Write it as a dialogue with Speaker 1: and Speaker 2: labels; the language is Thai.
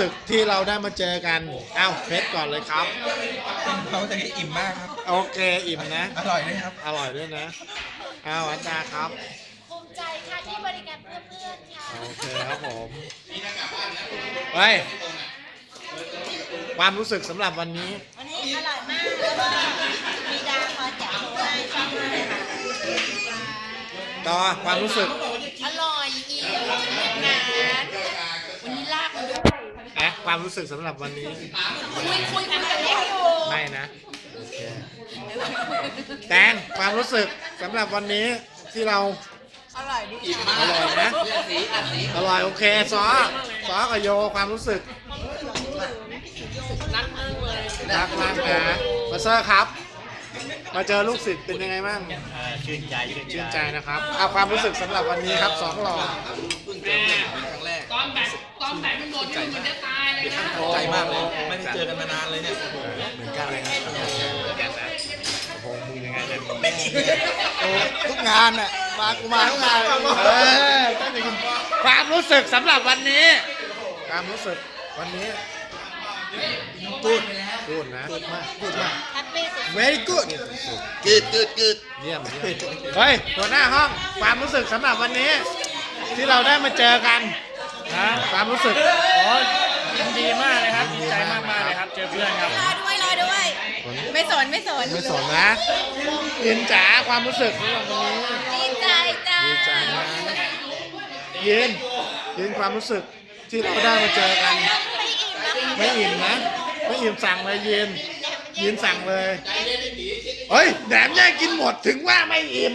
Speaker 1: ตึกที่เราได้มาเจอกันเอ้าเพชรก่อนเลยครับ
Speaker 2: เขาจะได้อิ่มมากครับ
Speaker 1: โอเคอิ่มนะ
Speaker 2: อร่อยด้วยครับ
Speaker 1: อร่อยด้วยนะ อ้าวอันดาครับ
Speaker 3: ภูมิใจค่ะที่บริการเพื่อนๆค่ะ
Speaker 1: โอเคครับผมเฮ้ยความรู้สึกสำหรับวันนี้
Speaker 3: วันนี้อร่อยมากแล้วก็มีดาคอยแจกโชว์ให้ชอบมากเลยค่ะ
Speaker 1: ต่อความรู้สึก
Speaker 3: อร่อยอิ่มงานวันนี้ลากมาด้วย
Speaker 1: นะ ความรู้สึกสำหรับวันนี้
Speaker 3: คุยคุยกันกันอยู่
Speaker 1: ไม่นะโอเคแตงความรู้สึกสำหรับวันนี้ที่เรา
Speaker 3: อร่อยดี
Speaker 1: อร่อยนะอร่อยโอเคซอซอกับโยความรู้สึกรักมากเลยรักมากนะมาเซอร์ครับ มาเจอลูกศิษย์เป็นยังไงบ้าง
Speaker 4: ชื่นใจชื่น
Speaker 1: ชื่นใจนะครับเอาความรู้สึกสำหรับวันนี้ครับสองหล่อ
Speaker 5: ตอนแบกตอนแบกมันโดนนี่มันจะตายเลยนะ
Speaker 2: ใจมากเลย ไม่ได้เจอกันมานานเลยเนี่ย
Speaker 1: เหมือนกันเลยนะ
Speaker 4: กันนะโอ้โหมึงยังไงเนี่ย
Speaker 1: โอ้ทุกงานอะมากูมาทุกงานเออความรู้สึกสำหรับวันนี้ ความรู้สึกวันนี้กูดกูดนะกูดมากกูดมาก
Speaker 3: แฮปปี้สุด
Speaker 1: very good
Speaker 2: กึดกึดกึด
Speaker 1: เยี่ยมเยี่ยมเฮ้ยหัวหน้าห้องความรู้สึกสำหรับวันนี้ ที่เราได้มาเจอกันนะความรู้สึก
Speaker 4: โอ้ ยินดีมากเลยครับดีใจมากมากๆเลยครับ เจอเพื่อนครับ
Speaker 3: รอด้วยรอด้วย ไม่สนไม่สน
Speaker 1: ไม่สนนะยินจ๋าความรู้สึกสำหรับวันนี้
Speaker 3: ดีใจจ้า
Speaker 1: ดีใจนะยินยินความรู้สึกที่เราได้มาเจอกัน
Speaker 3: ไม่อิ่มนะ
Speaker 1: ไม่อิ่มนะ ไม่อิ่มสั่งเลยยินยินสั่งเลย เฮ้ยแหนมแย่งกินหมดถึงว่าไม่อิ่ม